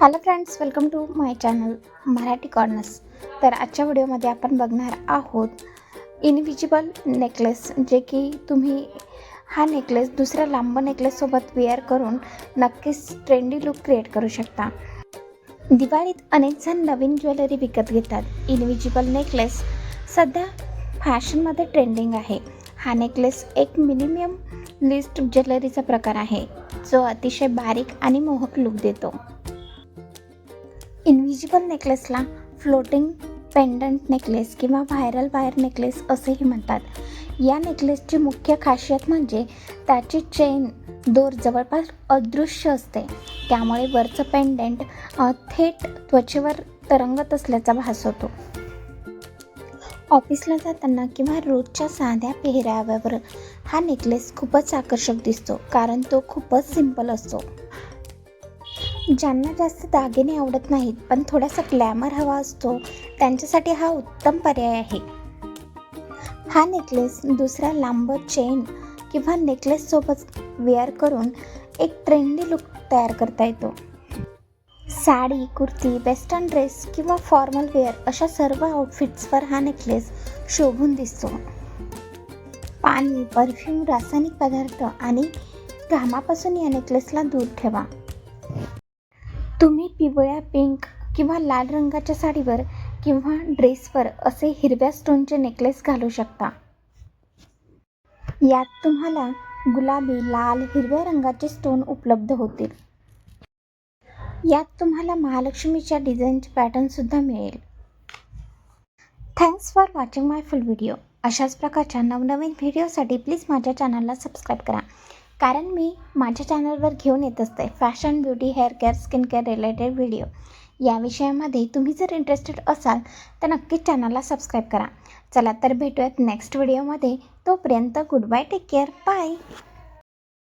Hello friends welcome to my channel Marathi corners तर आजच्या व्हिडिओमध्ये आपण बघणार आहोत इनविजिबल नेकलेस जे की तुम्ही हा नेकलेस दुसऱ्या लांब नेकलेससोबत वेअर करून नक्कीच ट्रेंडी लुक क्रिएट करू शकता. दिवाळीत अनेक जण नवीन ज्वेलरी विकत घेतात. इनविजिबल नेकलेस सध्या फॅशनमध्ये ट्रेंडिंग आहे. हा नेकलेस एक मिनिमम लिस्ट ज्वेलरीचा प्रकार आहे. जो अतिशय बारीक आणि मोहक लुक देतो. इनव्हिजिबल नेकलेसला फ्लोटिंग पेंडंट नेकलेस किंवा व्हायरल वायर नेकलेस असेही म्हणतात. या नेकलेसची मुख्य खासियत म्हणजे त्याची चेन दोर जवळपास अदृश्य असते. त्यामुळे वरचं पेंडंट थेट त्वचेवर तरंगत असल्याचा भास होतो. ऑफिसला जाताना किंवा रोजच्या साध्या पेहराव्यावर हा नेकलेस खूपच आकर्षक दिसतो कारण तो खूपच सिंपल असतो. ज्यांना जास्त दागिने आवडत नाहीत पण थोडासा ग्लॅमर हवा असतो त्यांच्यासाठी हा उत्तम पर्याय आहे. हा नेकलेस दुसऱ्या लांब चेन किंवा नेकलेससोबत वेअर करून एक ट्रेंडी लुक तयार करता येतो. साडी कुर्ती वेस्टर्न ड्रेस किंवा फॉर्मल वेअर अशा सर्व आउटफिट्सवर हा नेकलेस शोभून दिसतो. पाणी परफ्यूम रासायनिक पदार्थ आणि घामापासून या नेकलेसला दूर ठेवा. तुम्ही पिवळ्या पिंक किंवा लाल रंगाच्या साडीवर किंवा ड्रेसवर असे हिरव्या स्टोनचे नेकलेस घालू शकता. यात तुम्हाला गुलाबी लाल हिरव्या रंगाचे स्टोन उपलब्ध होतील. यात तुम्हाला महालक्ष्मीच्या डिझाईनचे पॅटर्नसुद्धा मिळेल. Thanks for watching my full video. अशाच प्रकारच्या नवनवीन व्हिडिओसाठी प्लीज माझ्या चॅनलला सबस्क्राईब करा. कारण मी माझ्या चॅनलवर घेऊन येत असते fashion beauty hair care skin care related video. या विषयामध्ये तुम्ही जर इंटरेस्टेड असाल तर नक्कीच चॅनलला सबस्क्राईब करा. चला तर भेटूयात नेक्स्ट व्हिडिओमध्ये तोपर्यंत good bye take care bye